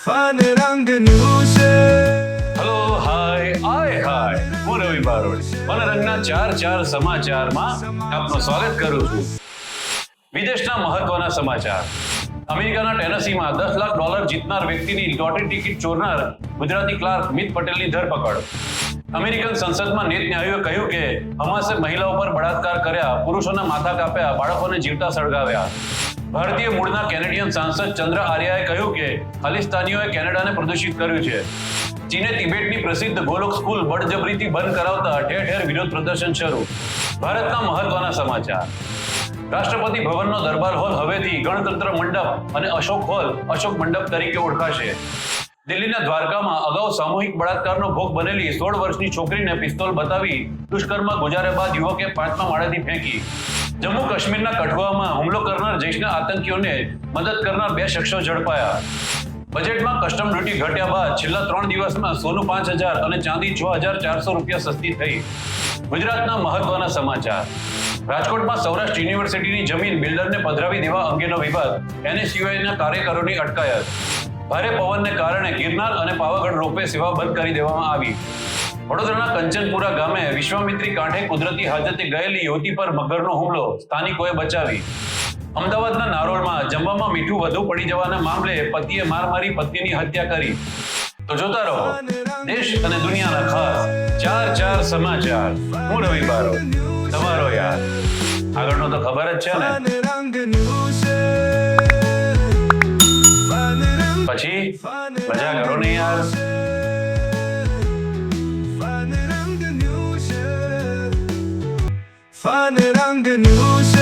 Fun રંગ news hello hi આય હાય હું રવિ બારોટ મનરંગના ચાર ચાર સમાચારમાં આપનું સ્વાગત કરું છું. વિદેશના મહત્વના સમાચાર. અમેરિકાના ટેનસીમાં દસ લાખ ડોલર જીતનાર વ્યક્તિની લોટરી ટિકિટ ચોરનાર ગુજરાતી ક્લાર્ક મિત પટેલની ધરપકડ. અમેરિકન સંસદમાં નેત નેતન્યાયીઓએ કહ્યું કે હમાસે મહિલાઓ પર બળાત્કાર કર્યા, પુરુષોના માથા કાપ્યા, બાળકોને જીવતા સળગાવ્યા. ભારતીય મૂળના કેનેડિયન સાંસદ ચંદ્ર આર્યાએ કહ્યું કે ખાલિસ્તાનીઓએ કેનેડાને પ્રદૂષિત કર્યું છે. ચીને તિબેટની પ્રસિદ્ધ ગોલોક સ્કૂલ બળજબરીથી બંધ કરાવતા ઠેર ઠેર વિરોધ પ્રદર્શન શરૂ. ભારતના મહત્વના સમાચાર. રાષ્ટ્રપતિ ભવનનો દરબાર હોલ હવેથી ગણતંત્ર મંડપ અને અશોક હોલ અશોક મંડપ તરીકે ઓળખાશે. દિલ્હીના દ્વારકામાં અગાઉ સામૂહિક બળાત્કારનો ભોગ બનેલી સોળ વર્ષની છોકરીને પિસ્તોલ બતાવી દુષ્કર્મ ગુજાર્યા બાદ યુવકે પાંચમા માળેથી ફેંકી. જમ્મુ કાશ્મીરના કઠુઆમાં હુમલો કરનાર જૈશના આતંકીઓને મદદ કરનાર બે શખ્સો ઝડપાયા. બજેટમાં કસ્ટમ ડ્યુટી ઘટ્યા બાદ છેલ્લા ત્રણ દિવસમાં સોનું પાંચ હજાર અને ચાંદી છ હજાર ચારસો રૂપિયા સસ્તી થઈ. ગુજરાતના મહત્વના સમાચાર. રાજકોટમાં સૌરાષ્ટ્ર યુનિવર્સિટીની જમીન બિલ્ડરને પધરાવી દેવા અંગેનો વિવાદ, એનએસયુઆઈના કાર્યકરોની અટકાયત. ભારે પવનને કારણે ગિરનાર અને પાવાગઢ રોપવે સેવા બંધ કરી દેવામાં આવી. વડોદરાના કંચનપુરા ગામે વિશ્વામિત્રી કાંઠે કુદરતી હાજતે ગયેલી યુવતી પર મગરનો હુમલો સ્થાનિકોએ બચાવી. અમદાવાદના નારોલમાં જમવામાં મીઠું વધુ પડી જવાના મામલે પતિએ માર મારી પત્નીની હત્યા કરી. તો જોતા રહો, દેશ અને દુનિયાના ખાસ ચાર ચાર સમાચાર. હું રવિ બારો તમારો યાર. આગળનો તો ખબર જ છે ને. પછી મજા કરો ને યાર. ફન રંગ રંગ ન્યૂઝ